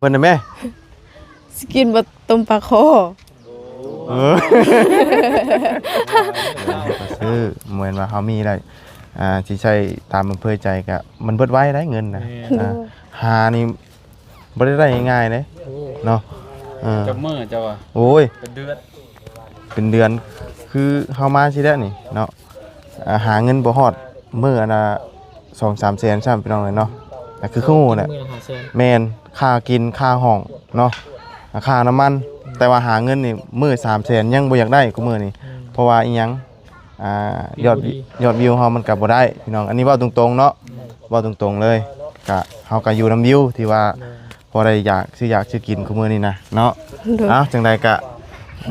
เพิ่นน่ะแม่สกินบะต้มปลาคอเออซื้อเหมือนว่าเขามีได้อ่าที่ใช้ตามอำเภอใจก็มันเบิดไว้ได้เงินนะอ่าหานี่บ่ได้ได้ง่ายๆเด้เนาะเออจับมือเจ้าอะโอ้ย เป็นเดือนเป็นเดือนคือเฮามาสิแล้วนี่เนาะอ่าหาเงินบ่ฮอดมื้ออันน่ะ2-3แสนซ้ํพี่น้องเลยเนาะแต่คือคือฮู้น่ะมือละห้าแสนแมน ค่ากินค่าห้องเนาะค่าน้ำมัน แต่ว่าหาเงินนี่มือสามแสนยังบ่อยากได้กูมือนี่เพราะว่าอีหยังอ่ายอดวิยอดวิวเฮามันก็บ่ได้พี่น้องอันนี้เว้าตรงๆเนาะเว้าตรงๆเลยก็เฮาก็อยู่นํวิวที่ว่าพอได้อยากซื้ออยากซื้อกินกูมือนี่นะเนาะโดยเอ้าจังใดก็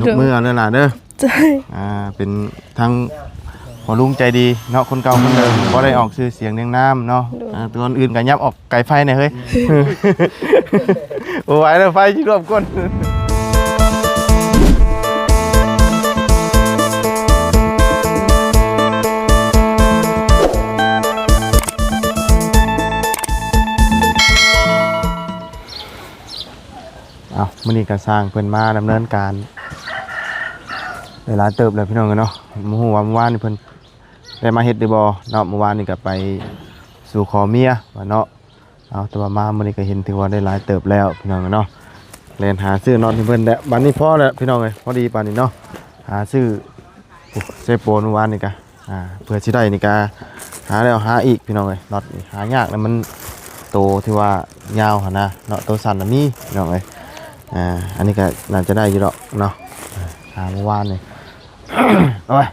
ยกมือเอาเด้อล่ะเด้อใจอ่าเป็นทั้ง พอลุงใจดีเนาะคนเก่าคนเดิมบ่ได้ออกชื่อเสียงเรียงน้ำเนาะอ่าตัวอื่นก็ยับออกไก่ไฟหน่อยเฮ้ย โอ้ยแล้วไฟที่รวมก้นเอามื้อนี้ก็สร้างเพิ่นมาดำเนินการเวลายเติบเลยพี่น้องกันเนาะมื้อฮู้ว่าเมื่อวานนี่เพิ่น ได้มาเฮ็ดด้บ่เนาะเมื่อวานนี่ก็ไปสู่ขอเมียว่าเนาะเอาแต่ว่ามามื้อนี้ก็เห็นถือว่าได้หลายเติบแล้วพี่น้องเนาะเล่นหาซื้อนอนที่เพิ่นแล้วบัดนี้พอแล้วพี่น้องเอ้ยพอดีปานนี้เนาะหาซื้อเซโปนเมื่อวานนี่กะอ่าเพื่อสิได้นี่กะหาแล้วหาอีกพี่น้องเอ้ยน็อตนี่หายากแล้วมันโตที่ว่ายาวหั่นนะเนาะโตสั้นน่ะมีพี่น้องเอ้ยอ่าอันนี้ก็น่าจะได้อยู่ดอกเนาะหาเมื่อวานนี่โอ้ย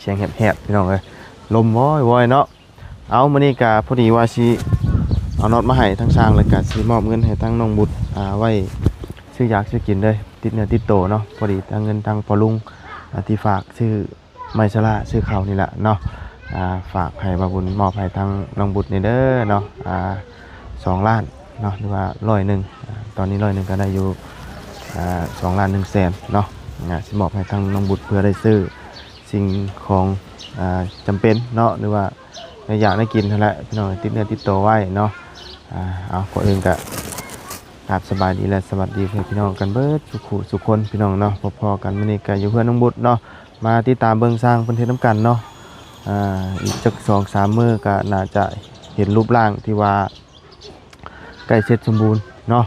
เสียงแหบๆพี่น้องเอ้ยลมว้อยๆเนาะเอามื้อนี้ก็พอดีว่าสิเอาน็อตมาให้ทั้งสร้างเลยกัสิมอบเงินให้ทั้งน้องบุตรอ่าไว้ซื้อยากซื้อกินเลยติดเนื้อติดโตเนาะพอดีทั้งเงินทั้งพอลุงอ่าที่ฝากซื้อไมซาระซื้อเขาวนี่แหละเนาะอ่าฝากให้บาบุญมอบให้ทั้งน้องบุตรนี่เด้อเนาะอ่าสองล้านเนาะหรือว่าร้อยหนึ่งตอนนี้ร้อยหนึ่งก็ได้อยู่อ่าสองล้านหนึ่งแสนเนาะอ่าสิมอบให้ทั้งน้องบุตรเพื่อได้ซื้อ สิ่งของอ่าจำเป็นเนาะหรือว่าอยากได้กินเท่านั้นแหละพี่น้องติดเนื้อติดโตวไว้เนาะอ่าเอาก่อนอื่นก็กราบสบายดีและสวัสดีเพื่อนพี่น้องกันเบิดสุขุสุขคนพี่น้องเนาะพอๆกันมื้อนี้ก็อยู่เพื่อนน้องบุตรเนาะมาติดตามเบิ่งสร้างเพิ่นเฮ็ดน้ำกันเนาะอ่าอีกจัก2 3มื้อก็น่าจะเห็นรูปร่างที่ว่าใกล้เสร็จสมบูรณ์เนาะ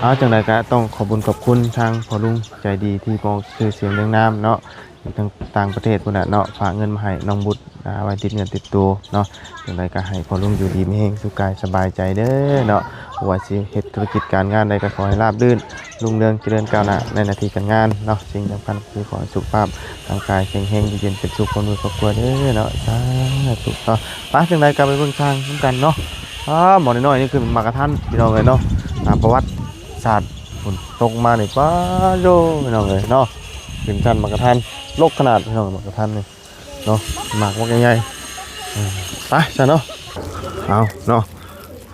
เอาจังไดก็ต้องขอบคุญขอบคุณทางพ่อลุงใจดีที่มองชื่อเสียงเรื่องน้ำเนาะ อยู่างต่างประเทศพุ่นน่ะเนาะฝากเงินมาให้น้องบุตรอ่าไว้ติดเงินติดตัวเนาะอย่างไรก็ให้พอลุงอยู่ดีมีแห่งสุขกายสบายใจเด้อเนาะว่าสิเฮ็ดธุรกิจการงานใดก็ขอให้ราบรื่นรุ่งเรืองเจริญก้าวหน้าในนาทีการงานเนาะสิ่งสำคัญคือขอสุขภาพร่างกายแข็งแรงเย็นเป็นสุขคนรวยครอบครัวเด้อเนาะสาธุเนาะไปจังไดก็ไปเบิ่งทางนำกันเนาะอ้าหมอน้อยนี่คือมากระทันพี่น้องเลยเนาะอาประวัติศาสตร์ฝนตกมานี่ป้าโยพี่น้องเลยเนาะ ขึ้นชั้นมากระทันโลกขนาดพี่น้องมากระทันนี่เนาะหมากว่าใหญ่ๆไปจ้ะเนาะเอาเนาะ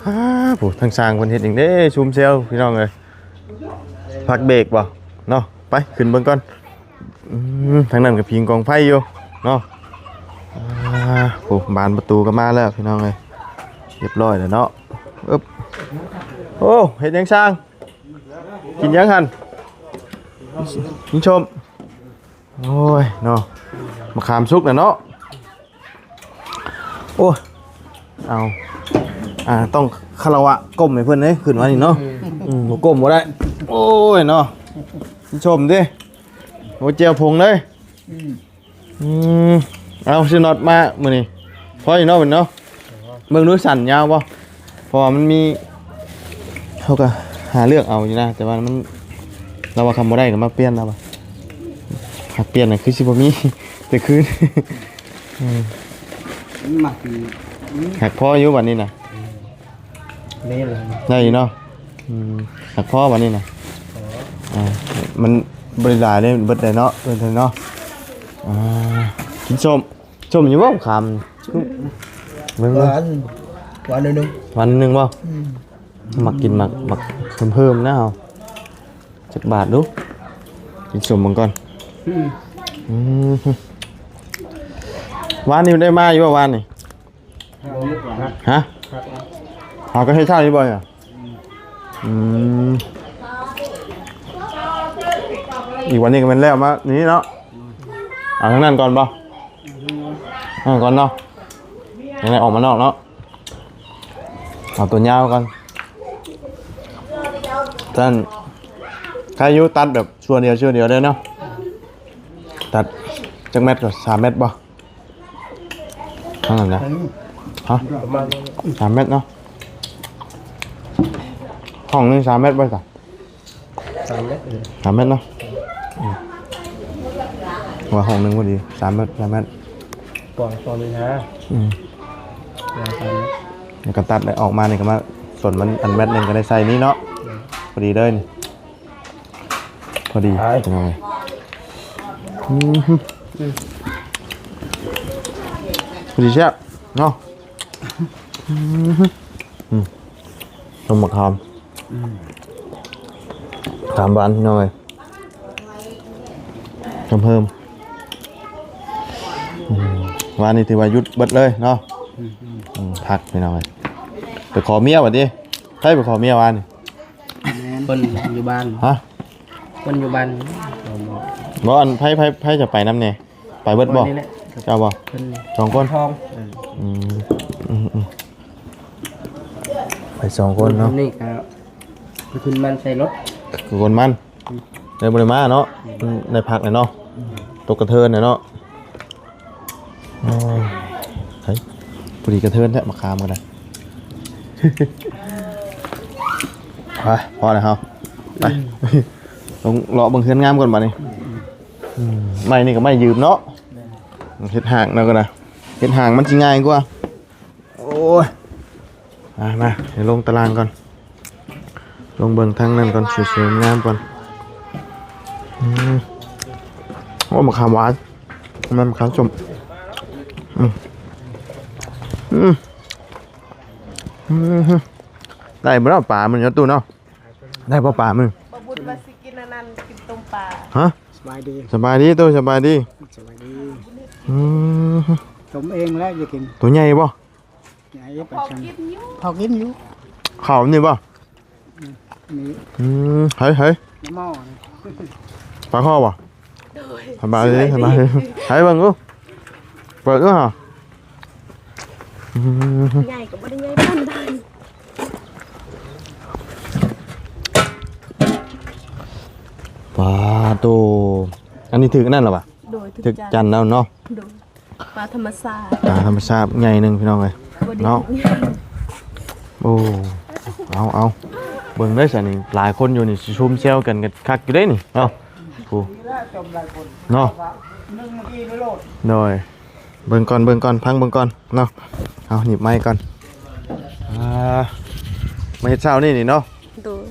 ฮ่าผู้ทางสร้างคนเฮ็ดอย่างเด้ชุมเซลพี่น้องเลยพักเบรกบ่เนาะไปขึ้นเบิ่งก่อนทางนั้นก็พิงกองไฟอยู่เนาะอ่าผู้บานประตูก็มาแล้วพี่น้องเลยเรียบร้อยแล้วเนาะอึ๊บโอ้เฮ็ดหยังสร้างกินยังหันกินชม โอ้ยเนาะมะขามสุกน่ะเนาะโอ้ยเอาอ่าต้องคารวะก้มให้เพื่อนเลยขึ้นมานี่เนาะอืมบ่ก้มบ่ได้โอ้ยเนาะชมดิโอ้เจียวพงเลยอืมเอาซินอตมามื้อนี้พออยู่เนาะเป็นเนาะเบิ่งดูสั่นยาวบ่เพราะว่ามันมีเขาก็หาเลือกเอาอยู่นะแต่ว่ามันเราว่าคำบ่ได้ก็มาเปลี่ยนแล้วบ่ หากเปลี่ยนน่ะคือสิบ่มีแต่คืนหมักหักพ่ออยู่วันนี้นะเละเลยได้อยู่เนาะอืมหักพ่อวันนี้นะอ่ามันบริลายเลยเบิดเลยเนาะเบิดเลยเนาะอ่ากินส้มส้มอยู่บ่คำเบิ่งหเบิ่งวานหวานนิดนึงวันหนึงบ่มักกินมักมักเพิ่มเพิ่มๆนะเฮาจักบาทดูกินส้มเบิ่งก่อนอืม วานนี้ได้มาอยู่บ่วานนี่ฮะเขาก็ให้เช่าอยู่บ่อยอะอืมอีกวันนี้ก็เป็นแล้วมานี่เนาะเอาทั้งนั้นก่อนป่ะทั้งนั้นก่อนเนาะยังไงออกมานอกเนาะเอาตัวยาวก่อนท่านใครยุตัดแบบชั่วเดียวชั่วเดียวได้เนาะ ตัดจักเม็ดก่อนสามเม็ดป่ะทั้งนั้นนะฮะประมาณสามเม็ดเนาะห้องหนึงสามเม็ดป่ะจ้ะสามเมตรสามเม็ดเนาะอืมว่าห้องหนึงพอดีสามเม็ดสามเม็ดปล่อยตอนนี้ฮะอืม ยาวสามเมตรแล้วก็ตัดได้ออกมาเนี่ยก็มาส่วนมันอันเม็ดหนึ่งก็ได้ใส่นี้เนาะพอดีเลยนี่พอดีเป็นไง อืมพอดีแซ่บเนาะอืมฮึอืมต้มมะขามขามหวานหน่อยเพิ่มเพิ่มวานนี่ถือว่ายุดเบิดเลยเนาะพักไปหน่อยไปขอเมียว่ะดิใครไปขอเมียวานนี่นอยู่บ้านฮะคนอยู่บ้าน บ่อันไผไผไผจะไปน้ำเนี่ยไปเบิดบ่คนนี่แหละเจ้าบ่คนสองคนทองเอออืมอืมอืมไปสองคนเนาะนี่ก็ไปขึ้นมันใส่รถคือคนมันในบริมาเนาะอืมในพักเนี่ยเนาะตกกระเทินเนี่ยเนาะโอ้ยเฮ้ยพอดีกระเทินแท้มาคามกันนะไปพอแล้วครับไปลงเลาะเบังเคือนงามก่อนบ่นี่อืม ไม่นี่ก็ไม่ยืมเนาะเฮ็ดห่างแล้วก็นะเฮ็ดห่างมันสิง่ายกว่าโอ้ยมามาเดี๋ยวลงตารางก่อน ลงเบิ่งทางนั้นก่อนสวยๆงามก่อนอืมโอ้มะขามหวานมันมะขามส้มอืมอืมอืมได้บ่เนาะปลามันเนาะตู้เนาะได้บ่ปลามึงบบุญมาสิกินอันนั้นกินต้มปลาฮะส บายดีสบายดีตู้สบายดีสบายดีอืมผมเองแล้วจะกินตัวใหญ่บ่ไหนไปพอชันกินอยู่พอกินอยู่ข้าวนี่บ่มีอืมเฮ้ยเฮ้ยน้ำหม้อปลาข้อบ่สบายดีสบายดีเฮ้ยเบิ่งกูเปิดดูฮะอืมใหญ่กับบ่ได้ใหญ่ปานใด ปลา ตัวอันนี้ถึกนั่นเหรอปะโดยถึกจันทร์แล้วเนาะโดยปลาธรรมชาติปลาธรรมชาติใหญ่หนึ่งพี่น้องเลยบ่ได้เนาะโอ้เอาเอาเบิ่งได้อสินี่หลายคนอยู่นี่สิชุมเชี่ยวกันกันคักอยู่ได้นี่เนาะโอ้เนาะนึ่งเมื่อกี้ไม่โลดโดยเบิ่งก่อนเบิ่งก่อนพังเบิ่งก่อนเนาะเอาหยิบไม้ก่อนอ่ามาเฮ็ดเช้านี่นี่เนาะโดย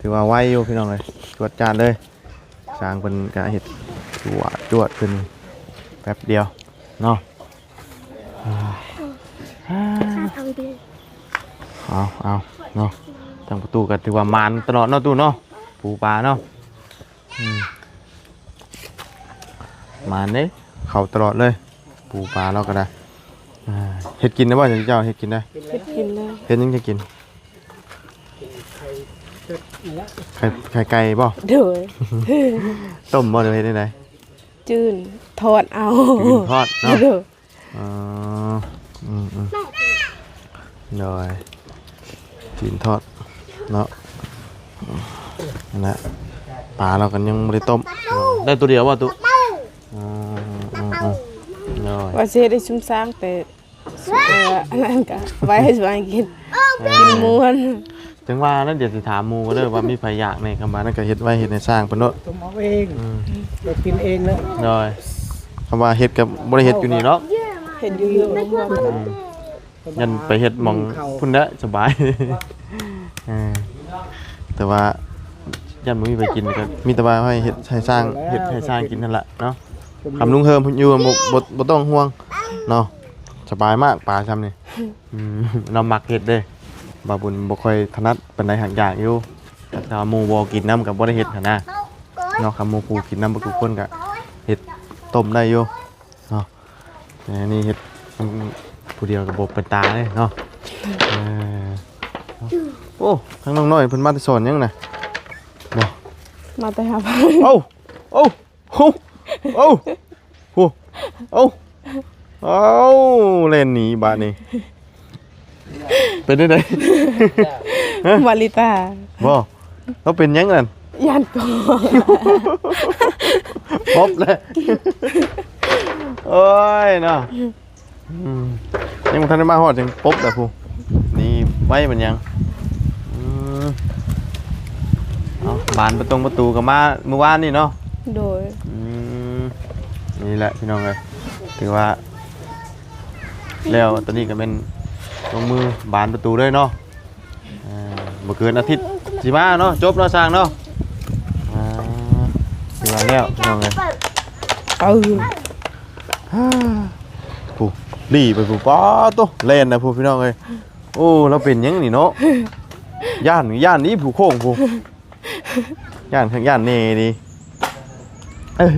ถือว่าไวอยู่พี่น้องเลยจวดจานเลย สร้างเป็นกะเห็ดจวดจวดขึ้นแป๊บเดียวเนาะเอาเอาเนาะทางประตูก็ถือว่ามานตลอดเนาะตู้เนาะปูปลาเนาะอืมมานเด้เขาตลอดเลย ปูปลาเราก็ได้อ่าเห็ดกินได้บ่เจ้าเห็ดกินได้เฮ็ดกินเลยเห็ดยังจะกิน ไข่ไข่ไก่บ่โดย ต้มบ่หรือเฮ็ดได้ไดจื้นทอดเอากินทอดเนาะโดยอ๋ออืมอืมหน่อยกินทอดเนาะนั่นแหละปลาเรากันยังไม่ได้ต้มได้ตัวเดียวว่าตัวอืมอืมอืมหน่อยว่าสิได้ซุ่มสร้างแต่เอ่ออันนั้นก็ไว้ให้สบายกินกินม่วน ถึงว่านั่นเดี๋ยวสิถามหมูก็เลยว่ามีไผอยากในคำว่านั่นก็เฮ็ดไว้เฮ็ดในสร้างเพิ่นเนาะผมเอาเองเรากินเองแล้วหน่อยคำว่าเฮ็ดกับบ่ได้เฮ็ดอยู่นี่เนาะเฮ็ดอยู่อยู่ลงว่าบ่ได้ยันไปเฮ็ดหมองพุ่นละสบายเออแต่ว่ายันบ่มีไปกินก็มีแต่ว่าให้เฮ็ดให้สร้างเฮ็ดให้สร้างกินนั่นแหละเนาะคำลุงเฮิมอยู่บ่บ่บ่ต้องห่วงเนาะสบายมากปลาซ้ำนี่อืมเรามักเฮ็ดเด้ บาบุญบ่ค่อยถนัดปานใดหักอยากอยู่แต่ถ้าหมู่บ่กินน้ำก็บ่ได้เฮ็ดหั่นนะเนาะคำหมู่กูกินน้ำบ่ทุกคนก็เฮ็ดต้มได้อยู่เนาะแต่อันนี่เฮ็ดอืมผู้เดียวก็บ่เป็นตาเลยเนาะเออเนาะโอ้ทั้งน้องน้อยเพิ่นมาแต่สอนยังน่ะบ่มาแต่หาพันเอ้าเอ้าเอ้าเอ้าโอ้เอ้าเอ้าเล่นหนีบาดนี้ เป็นได้ไดวาลิตาบ่เราเป็นหยังนั่นยันก่อนพบเลยโอ้ยเนาะอืมยังบ่ทันได้มาฮอดจังปบแล้วผู้นี่ไว้มันยังอืมเอาบานประตงประตูก็มาเมื่อวานนี่เนาะโดยอืมนี่แหละพี่น้องเลยถือว่า แล้วตอนนี้ก็เป็น ลงมือบานประตูด้วยเนาะอ่าบ่เกินอาทิตย์สิมาเนาะจบเนาะสร้างเนาะอ่าถือว่าแล้วพี่น้องเลยเออผู้รีไปผู้ป้าโตเล่นนะผู้พี่น้องเลยโอ้เราเป็นหยังนี่เนาะย่านย่านนี้ผู้โค้งผู้ย่านข้างย่านเน่ดีเออ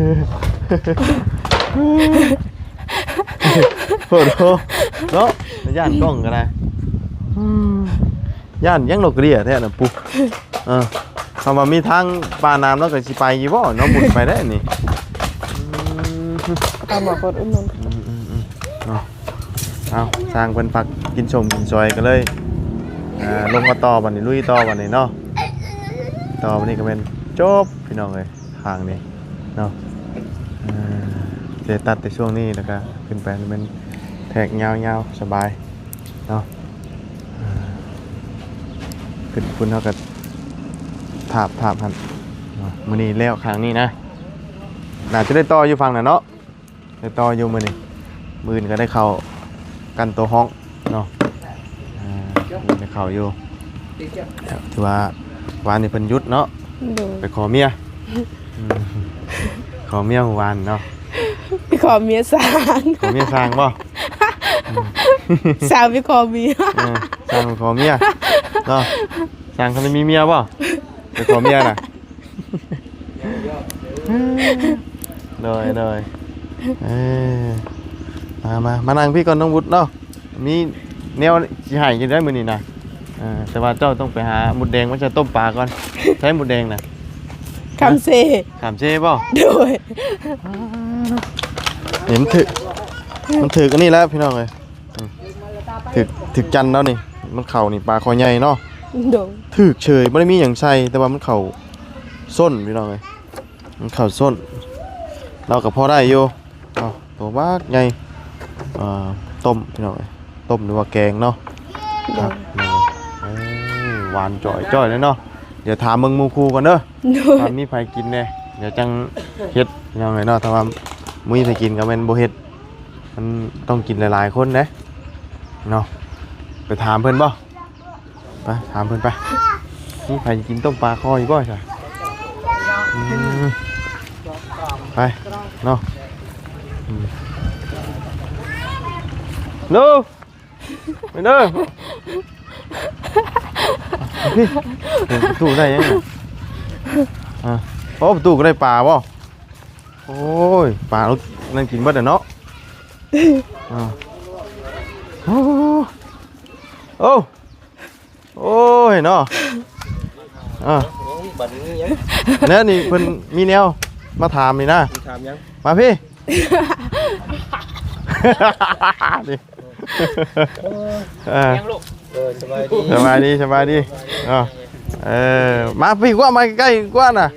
โอ้โหเนาะ ย่านกล้องกันนะอืมย่านยังนกเรียแท้น่ะปุ๊เออคำว่ามีทางปลาน้ำแล้วก็สิไปอยู่บ่เนาะหมุนไปได้นี่อืมตามบอกคนอื่นนั่นอืมอืมอืมเอาเอาสร้างเป็นผักกินชมกินซอยกันเลยอ่าลงมาต่อบันนี้ลุยต่อบันนี้เนาะต่อบันนี้ก็เป็นจบพี่น้องเลยทางนี้เนาะอ่าเดี๋ยวตัดแต่ช่วงนี้แล้วก็ขึ้นไปเป็น แทกยาวๆสบายเนาะอ่าขึ้นคุณเท่ากับถาบถาบหันอ่ามือนี้แล้วครั้งนี้นะน่าจะได้ต่ออยู่ฟังน่ะเนาะได้ต่ออยู่มือนี่มืออนก็ได้เข้ากันตัวห้องเนาะอ่าได้เข้าอยู่ถือว่าวานนี่เพิ่นหยุดเนาะโดยไปขอเมียอืมขอเมียเมื่อวานเนาะไปขอเมียสางขอเมียสร้างบ่ สาวไปขอเมียเออสร้างไปขอเมียเนาะสร้างเขาไม่มีเมียบ่ไปขอเมียน่ะเลยเลยเออมามามานั่งพี่ก่อนน้องวุฒิเนาะมีแนวสิใหายกินได้มื้อนี้นะเออแต่ว่าเจ้าต้องไปหาหมุดแดงมาจะต้มปลาก่อนใช้หมุดแดงน่ะคำเซขามเช่บ่โดย เห็นถึกมันถึกอันนี้แล้วพี่น้องเลยอืม ถึกถึกจันทร์แล้วนี่ มันเข่านี่ปลาคอใหญ่เนาะโดยถึกเฉยไม่ได้มีอย่างใส่แต่ว่ามันเข่าส้นพี่น้องเลยมันเข่าส้น เรากับพ่อได้อยู่เอาตัวบ้ากใหญ่อ่าต้มพี่น้องเลยต้มหรือว่าแกงเนาะโดครับยนี่เอ้ยหวานจ่อยจ่อยเลยเนาะเดี๋ยวถามมึงหมูคูกันเด้อโดยถ้ามีไผกินเนี่ยเดี๋ยวจังเฮ็ดยังไงเนาะถ้าว่ามุ้ยไผกินก็เป็นบ่เฮ็ดมันต้องกินหลายๆคนเด้เนาะไป ถามเพิ่นบ่ไปถามเพิ่นไปมีไผกินต้มปลาคออยู่บ่จ้ะอืมไปเนาะอืมโน้ไปเด้อพี่เปิดประตูได้ยังอะโอ้ประตูก็ได้ปลาบ่โอ้ยปลาเรานั่นกินเบิดอะเนาะอ่า โอ้โอ้โอ้ยเนาะอ่าบัดนี้ยังแล้วนี่เพิ่นมีแนวมาถามนี่นะ ถามยังมาพี่ นี่เออยังลูกเออสบายดีสบายดีสบายดีอ่าเออมาพี่กว่ามาใกล้ๆกว่าน่ะ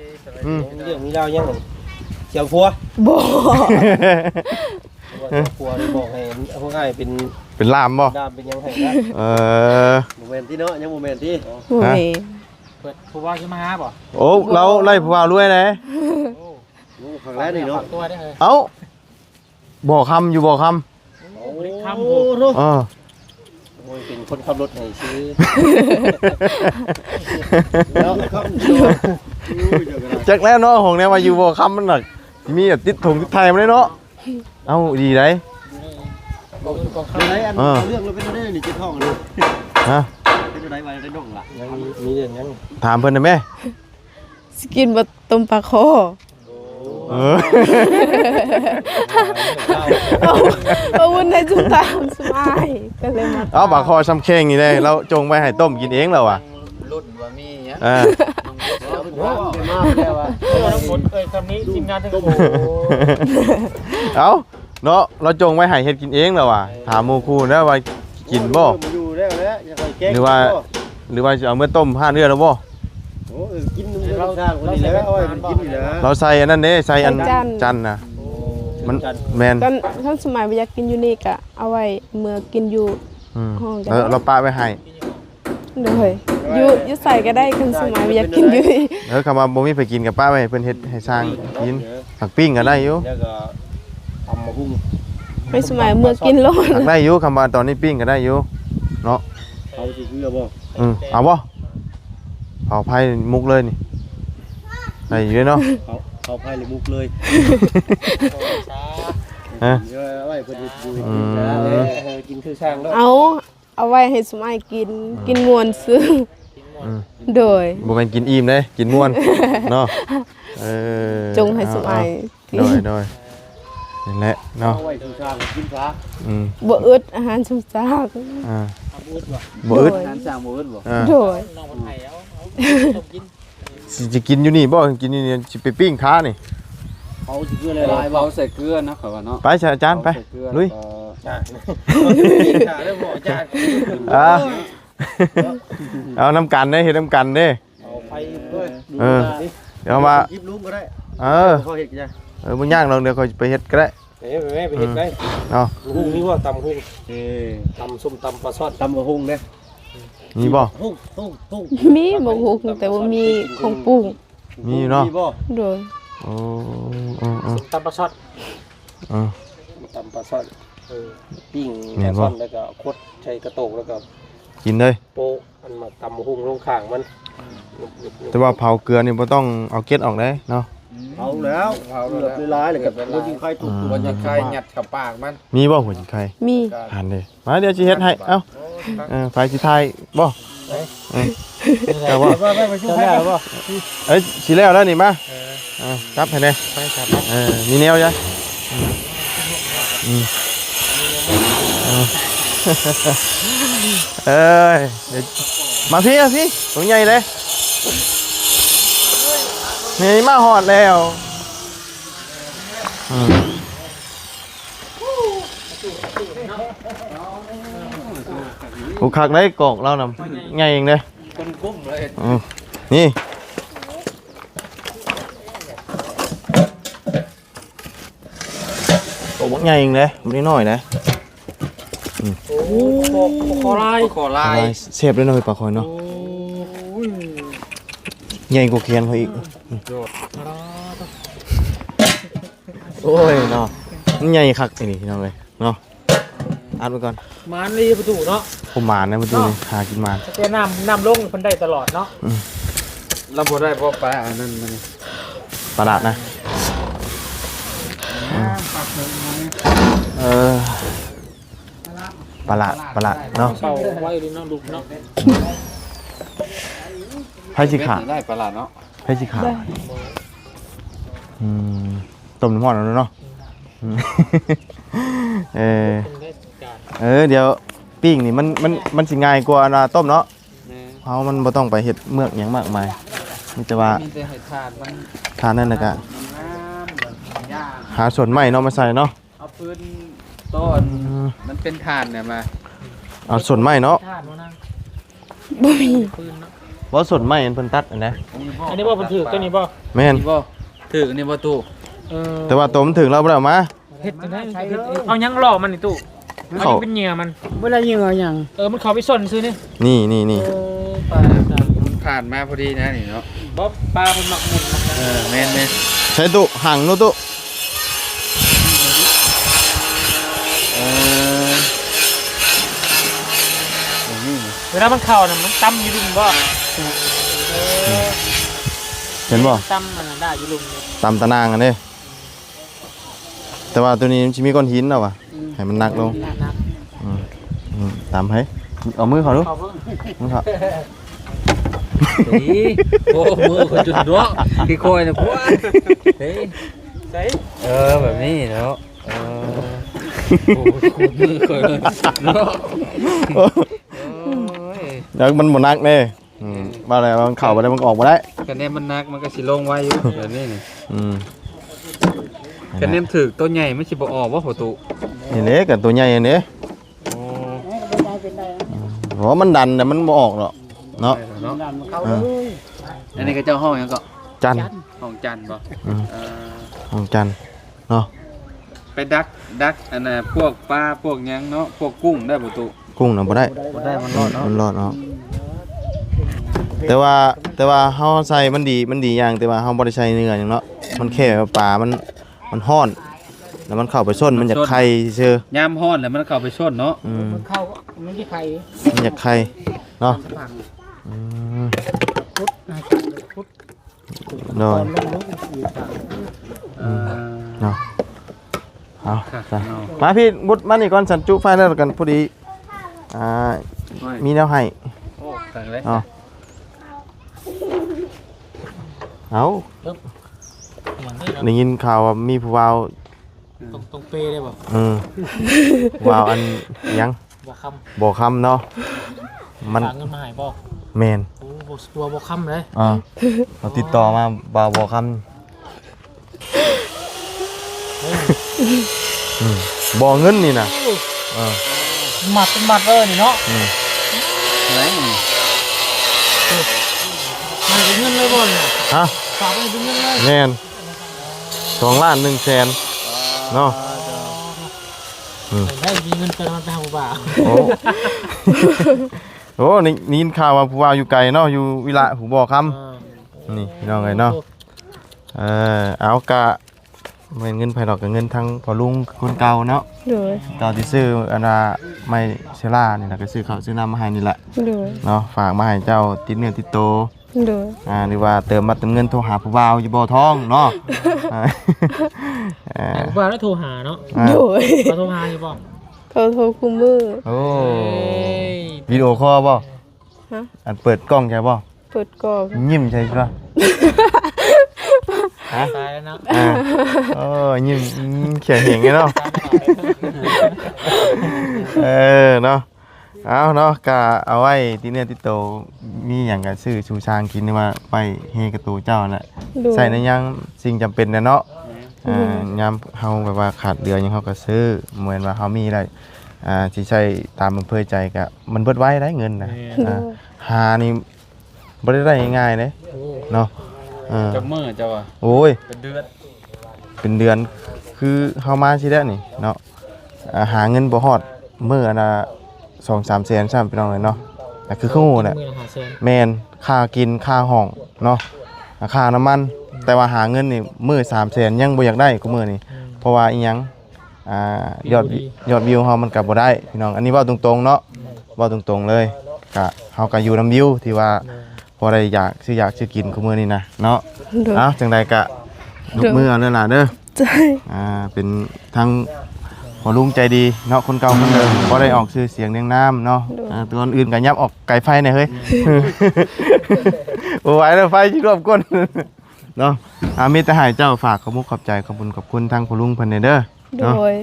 อืมเรื่องมีเล่ายังเจียวฟัวบ่เจียวฟัวนี่บอกให้พวกง่ายเป็น เป็นลามบ่ดามเป็นยังไงนะเออ โมเมนต์ที่เนาะยังโมเมนต์ที่โอ้ยเปิดผู้ว่าขึ้นมาหาบ่โอ้เราไล่ผู้ว่าด้วยนะลูกครั้งแรกนี่เนาะตัวได้เลยเอ้าบ่คำอยู่บ่คโอ้โหำเออโอ้ยเป็นคนขับรถให้ซื้อแล้วครับจักแล้วเนาะของเนี่ยมาอยู่บ่คำมันหนักมีแบบติดถงติดไทยมาเลยเนาะเอ้าดีได้อะ ไรอันเออเรื่องเราเป็นอะไรนี่จะท่องเลยฮะเป็นอะไรมาได้ดงล่ะยังมีเรื่องยังถามเพิ่นได้ไหมสกินบ่ต้มปลาคอเออเอาเอาวุ้นในจุดตามสบายก็เลยมาเอาปากคอซ้ำเข่งนี่เลยเราจงไปให้ต้มกินเองแล้วอะรุ่นว่ามีเนี้ยเออน้องรุ่นแล้วว้าวไปมากแล้วว่ะเออทั้งหมดเอ้ยคำนี้ทีมงานทั้งหมดเอา เนาะเราจงไว้ให้เฮ็ดกินเองแล้วว่ะถามหมู่คู่แล้วว่ากินบ่มาอยู่แล้วแหละอย่าไปแก้หรือว่าหรือว่าจะเอาเมื่อต้มห้าเนื้อแล้วบ่โอ้เออกินนุ่มเราสร้างคนนี้แล้วเอาไว้มันกินอยู่แล้วเราใส่อันนั้นเด้ใส่อันจันทร์น่ะมันแม่นตอนท่านสมัยไปอยากกินอยู่นี่ก็เอาไว้เมื่อกินอยู่ อืมห้องจ้ะเราเราปะไว้ให้เลยอยู่อยู่ใส่ก็ได้คันสมัยไปอยากกินอยู่นี่เออคำว่าบ่มีไปกินกับป้าไว้ให้เพิ่นเฮ็ดให้สร้างกินผักปิ้งก็ได้อยู่แล้วก็ทำมา หุ้งไปสมัยเมื่อกินโลดผักได้อยู่คำว่าตอนนี้ปิ้งก็ได้อยู่เนาะเอาสิเพื่อบ่อืมเอาบ่เผาไผ่มุกเลยนี่ได้อยู่เนาะเขาเขาไพ่เลยมุกเลยเออเดี๋ยวเอาไว้เพิ่นเฮ็ดอยู่อืมเออกินคือช่างแล้วเอาเอาไว้ให้สมัยกินกินมวนซื้ออืมโดย บ่แม่นกินอิ่มเด้กินม่วนเนาะเออจงให้สมัยโดยโดย นั่นแหละเนาะเอาไว้คือช่างกินฟ้าอืมบ่อึดอาหารชุมซาก อ่าบ่อึดงานสร้างบ่อึดบ่อ่าโดยน้องคนไทยเอาเอาต้มกินสิจะกินอยู่นี่บ่กินอยู่นี่สิไปปิ้งค้านี่เขาสิเพื่อหหลาลายยๆบ่เบาใส่เกลือนะเขาว่าเนาะไปเชิญอาจารย์ไปเบใส่เกลือลุยแวก็จ้าจ้าได้บ่จ้าอ่าเอาน้ำกันเด้เฮ็ดน้ำกันเด้ เอาไฟด้วยเออ เดี๋ยวมาคลิปลุงก็ได้เออเขาเฮ็ดจ้ะ เออบ่ย่างลองเดี๋ยวค่อยไปเฮ็ดก็ได้เอ้ยแม่ไปเฮ็ดได้เนาะหุ้งนี่ว่าตำหุ้งเอ้ยตำส้มตำปลาซอดตำกับหุ้งเด้มีบ่หุ้งหุ้งหุ้งมีบ่ฮู้แต่ว่ามีของปรุงมีอยู่เนาะมีบ่โดยโอ้โอ้โอ้ตำปลาช็อตเออตำปลาซอดเออปิ้งแม่ปลานบ่ซอดแล้วก็คดใช้กระโตกแล้วก็กินเลยโปะอันมาตำหุ้งลงข้างมันแต่ว่าเผาเกลือนี่บ่ต้องเอาเกล็ดออกได้เนาะ เอาแล้วเอาเลืแล้อวดร้ายเลยกับคนยิงไข่ตุกบ่จะคายหยัดเข้าปากมันมีบ่หัวจิงไข่มีหันเด้มาเดี๋ยวสิเฮ็ดให้เอ้าเออไฟสิทายบ่เออเอาบ่ไปไปไปช่วยให้บ่เอ้ยสิแล้วแล้วนี่มาเออจับให้แน่ไปครับเออมีแนวจ้ะอืมอืมเออเอ้ยเดี๋ยวมาพี่มาพี่ตัวใหญ่เลย นี่มาหอดแล้วอืมโอ้คักได้กอกเรานำใหญ่เองเลยคนกุ้มเลยอืมนี่โอ้บักใหญ่เองเลยไม่ได้น้อยนะโอ้โหคอลายขอลาปลายเสียบเลยเนาะปลาคอยเนาะใหญ่กว่าเคียนเขาอีก โอ้ยเนาะมันใหญ่คักไอ้นี่พี่น้องเลยเนาะอัดไว้ก่อนมันรีประตูเนาะผมหมานนะมันตัวนี้หากินหมานแต่น้ำน้ำลงคนได้ตลอดเนาะเราบ่ได้เพราะปลาอันนั้นมันประหลาดนะเออประหลาดประหลาดเนาะเศร้าไว้เลยเนาะลูกเนาะ ไพ่สิขาได้ปลาเนาะไพ่สิขาอืมต้มน้ำมันแล้วเนาะอืมเออเป็นได้การเออเดี๋ยวปิ้งนี่มันมันมันสิง่ายกว่านะต้มเนาะเพราะมันบ่ต้องไปเฮ็ดเมือกหยังมากมายมีแต่ว่ามีแต่ให้ทานมันทานนั่นแหละก็น้ำย่างหาส่วนไม้เนาะมาใส่เนาะเอาปืนต้นมันเป็นทานเนี่ยมาเอาส่วนไม้เนาะ ท่านวะนะบ่มีปืนเนาะ ว่าส่วนไม้อันเพิ่นตัดอันนะอันนี้ว่ามันถือตัวนี้ป่ะแม่นนี่บ่ถือนี่บ่ตู้เออแต่ว่าตัวมันถึงเราบ่ได้เอามาเฮ็ดจังได๋เอายังหล่อมันนี่ตู้เอาเขายังเป็นเหยื่อมันเวลายิงเอาหยังเออมันเข้าไปซ่อนซื้อนี่นี่นี่นี่เออปลามันผ่านมาพอดีนะนี่เนาะบ๊อบปลาเป็นหมักหมุนหมักเออแม่นแม่นใช้ตุห่างโนตุเออโอ้นี่เวลามันเข้าน่ะมันตั้มอยู่ลุมบ่ เออเห็นบ่ตั้มมันน่ะได้อยู่ลุมเนี่ยตามตะนางอันนี้แต่ว่าตัวนี้มันสิมีก้อนหินแล้วว่ะให้มันหนักลงหนักอืมอืมตามให้เอามือเขาดูๆเข้าเบิ่งมือเขาสีโอ้มือคนจุดดวงพี่คอยนะพวกเฮ้ยใส่เออแบบนี้เนาะเออโอ้ขูดมือคอยเลยเนาะโอ้ย เดี๋ยวมันบ่หนักแน่ อืมบ่อะไรมันเข้าบ่ได้มันออกบ่ได้คะแนนมันนักมันก็สิลงไว้อยู่เดี๋ยวนี้นี่อืมคะแนนถึกตัวใหญ่ไม่สิบ่ออกว่าประตูนี่เด้กับตัวใหญ่อันนี้โอ้เพราะว่ามันดันแต่มันบ่ออกหรอกเนาะเนาะเข้าเลยอันนี้ก็เจ้าห้องหยังก็จันห้องจันทร์บ่อืมเอ่อของจันเนาะไปดักดักอันน่ะพวกปลาพวกหยังเนาะพวกกุ้งได้ประตูกุ้งน่ะบ่ได้บ่ได้มันรอดเนาะมันรอดเนาะ แต่ว่าแต่ว่าเฮาใส่มันดีมันดีอย่างแต่ว่าเฮาบ่ได้ใส่เนื้อหยังเนาะมันแค่ว่าปลามันมันฮ้อน แล้วมันเข้าไปส้นมันอยากไข่ซื่อยามฮ้อนแล้วมันเข้าไปชนเนาะอืมมันเข้ามันไม่ใครมันอยากไข่เนาะอืมพุทธนะพุทธโดตอยนลงลุกอีกเอ่อเนาะเอาค่ะจ้ะเนาะมาพี่บุดมานี่ก่อนสันจุไฟแล้วกันพอดีอ่าโอ้ยมีแนวให้โอ้ขังเลยเอา เอาอย่างนี้ได้ยินข่าวว่ามีผู้วาวตรงตรงเปย์ได้บ่เออวาวอันหยังบ่คบ่คำเนาะำมันฝากเงินมาให้บ่แมนโอ้บ่ตัวบ่คำเลยอ่าเราติดต่อมาบ่าวบ่คำอืมบ่เงินนี่นะเออหมัดเป็นหมัดเลยนี่เนาะอืมไหนนี่มันเป็นเงินเลยบ่เนี่ยฮะ ฝากไปเป็นเงินเลยแมนสองล้านหนึ่งแสนเนาะได้มีเงินเติมมันไปหาบ่าวโอ้โอ้นี่นี่ยินข่าวว่าผู้ว่าอยู่ไกลเนาะอยู่วิระหูบ่อคำนี่พี่น้องเอ้ยเนาะเออเอากะเงินเงินไผดอกกับเงินทั้งพอลุงคนเก่าเนาะโดยเก่าที่ซื้ออันน่ะไม่เชล่านี่แหละก็ซื้อข้าวซื้อน้ำมาให้นี่แหละโดยเนาะฝากมาให้เจ้าติดเนื้อติดโต โดยอ่าหรือว่าเติมมาเติมเงินโทรหาผู้บ่าวอยู่บ่อทองเนาะอ่าอ่าบ่าวแล้วโทรหาเนาะอ่าโดยบ่าวโทรหาอยู่บ่เขาโทรคุมมือโอ้ยวิดีโอคอลบ่ฮะ อันเปิดกล้องใช่บ่เปิดกล่องยิ้มใช่ปะฮะตายแล้วนะอ่าโอ้ยิ้มยิ้มเขียนเหงไงเนาะเออเนาะ เอาเนาะกะเอาไว้ที่เนี่ยที่โตมีอย่างกับซื้อชูชางกินนี่ว่าไปเฮกระตูเจ้าน่ะโดยใส่ในยังสิ่งจำเป็นนะเนาะอ่ายามเฮาแบบว่าขาดเดือนยังเฮาก็ซื้อเหมือนว่าเฮามีได้อ่าสิใช้ตามอำเภอใจก็มันเบิดไว้ได้เงินนะอ่าหานี่บ่ได้ได้ง่ายๆเด้โอ้เนาะอ่าจับมือเจ้าอะโอ้ยเป็นเดือนเป็นเดือนคือเฮามาสิได้นี่เนาะอ่าหาเงินบ่ฮอดมื้อ อันน่ะ2-3แสนซ้ํพี่น้องเลยเนาะแต่คือคือฮู้น่ะมือละห้าแสนแม่นค่ากินค่าห้องเนาะอ่าค่าน้ำมัน แต่ว่าหาเงินนี่มื้อ3แสนยังบ่อยากได้กูมื้อนี่เพราะว่าอีหยังอ่ายอดวิยอดวิวเฮามันก็บ่ได้พี่น้องอันนี้เว้าตรงๆเนาะเว้าตรงๆเลยก็เฮาก็อยู่นํวิวที่ว่าพอได้อยากสิอยากสิกินกูมื้อนี่นะเนาะโดยเอ้าจังใดก็ยกมือเอาเด้อล่ะเด้อใจอ่าเป็นทั้ง พอลุงใจดีเนาะคนเก่าคนเดิมก็ได้ออกชื่อเสียงเรียงน้ำเนาะอ่าตัวอื่นกันยับออกไก่ไฟหน่อยเฮ้ยโอ้ไหวแล้วไฟชิรวบก้นเนาะอามีแต่ใหายเจ้าฝากขอมุกขอบใจขอบคุณขอบคุณทั้งพอลุงเพิ่นเด้อโดเนาะ ย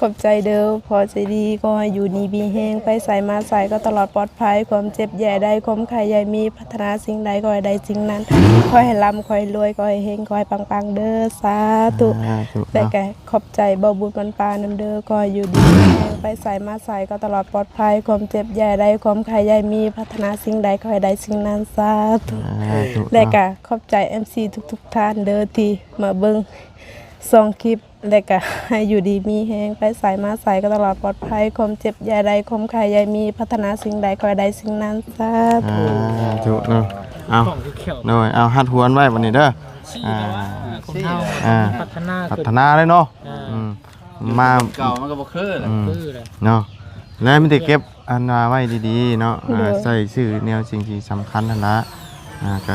ขอบใจเด้อพอใจดีก็ให้อยู่ดีมีแห้งไปใส่มาใส่ก็ตลอดปลอดภัย ความเจ็บใหญ่ได้ความไข่ใหญ่มีพัฒนาสิ่งใดก็ให้ได้สิ่งนั้นขอให้ร่ำขอให้รวยขอให้เฮงขอให้ปังๆเด้อสาธุอ่าถูกแต่เนาะแกขอบใจบ่บุญมันปลาน้ำเด้อก็อยู่ดีมีแรงไปใส่มาใส่ก็ตลอดปลอดภัย ความเจ็บใหญ่ได้ความไข่ใหญ่มีพัฒนาสิ่งใดขอให้ได้สิ่งนั้นสาธุอ่าถูกและเนาะก็ขอบใจ MC ทุกๆท่านเด้อที่มาเบิ่ง ซองคลิปและก็ให้อยู่ดีมีแฮงไปใส่มาใส่ก็ตลอดปลอดภัยความเจ็บใหญ่ใดความไข่ใหญ่มีพัฒนาสิ่งใดขอให้ได้สิ่งนั้นสาธุอ่าถูกเนาะเอากล่องคือเขียวหน่อยเอาหัดหวนไว้วันนี้เด้อชี้แต่ว่าคนเฮาอ่าพัฒนาพัขึ้นฒนาเลยเนาะอ่าอืมมาเก่ามันก็บ่คือแหละอืมคือเลยเนาะแล้วมันจะเก็บอันว่าไว้ดีๆเนาะอ่าใส่ชื่อแนวสิ่งที่สำคัญนั่นละอ่าก็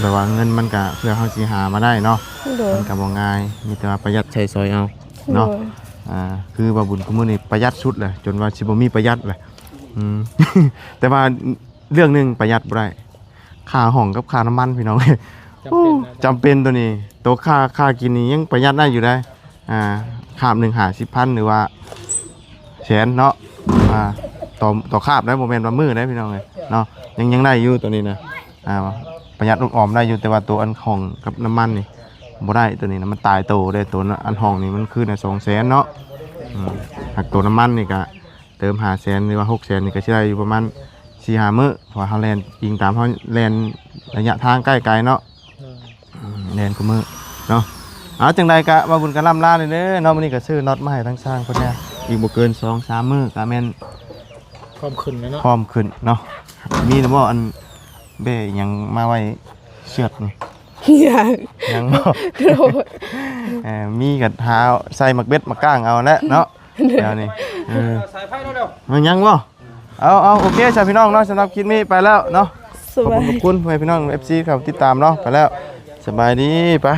แบบว่าเงินมันก็เพื่อเขาสิหามาได้เนาะ โดย มันก็บ่ง่ายมีแต่ว่าประหยัดใช้ซอยเอาโดเนาะยอ่าคือว่าบุญกุมื้อนี่ประหยัดสุดเลยจนว่าสิบ่มีประหยัดเลยอืม แต่ว่าเรื่องหนึงประหยัดบ่ได้ค่าห้องกับค่าน้ำมันพี่น้องจำเป็นนะจำเป็นตัวนี้ ตัวค่าค่ากินนี่ยังประหยัดได้อยู่ได้ อ่าขามหนึ่งหาสิบพันหรือว่าแสนเนาะ อ่า ต่อต่อคาบได้โมเมนต์ว่ามือได้พี่น้องเลยเนาะ ยังยังได้อยู่ตัวนี้นะ อ่า ประหยัดลูกออมได้อยู่แต่ว่าตัวอันของกับน้ำมันนี่ บ่ได้ตัวนี้นะมันตายโตได้ตัวอันห้องนี่มันคือในสองแสนเนาะอืมหากตัวน้ำมันนี่ก็เติมหาแสนหรือว่าหกแสนนี่ก็ใช้ได้อยู่ประมาณสี่หามื้อเพอเขาแลนยิงตามเขาแลนระยะทางใกล้ไกลเนาะอืมแลนกูมือเนาะเอาจังใดกะมาบุญกันล่ำลาเลยเด้อเนาะวันนี้ก็ซื้อน็อตมาให้ทั้งสร้างคนเนี้ยอีกบ่เกินสองสามมื้อก็แม่นความขึ้นนะเนาะพร้อมขึ้นเนาะมีนะบ่อันเบ้หยังมาไว้เชือดนี่ อยากยังบ่โดดเออมีกับหาใส่หมักเบ็ดหมักก้างเอาแหละเนาะเดี๋ยวนี้เออสายไฟเร็วมันยังบ่เอาเอาโอเคจ้ะพี่น้องเนาะสำหรับคลิปนี้ไปแล้วเนาะ สขอบบาคุณย ขอบคุณให้พี่น้อง FC ครับติดตามเนาะไปแล้ว สบายดีไป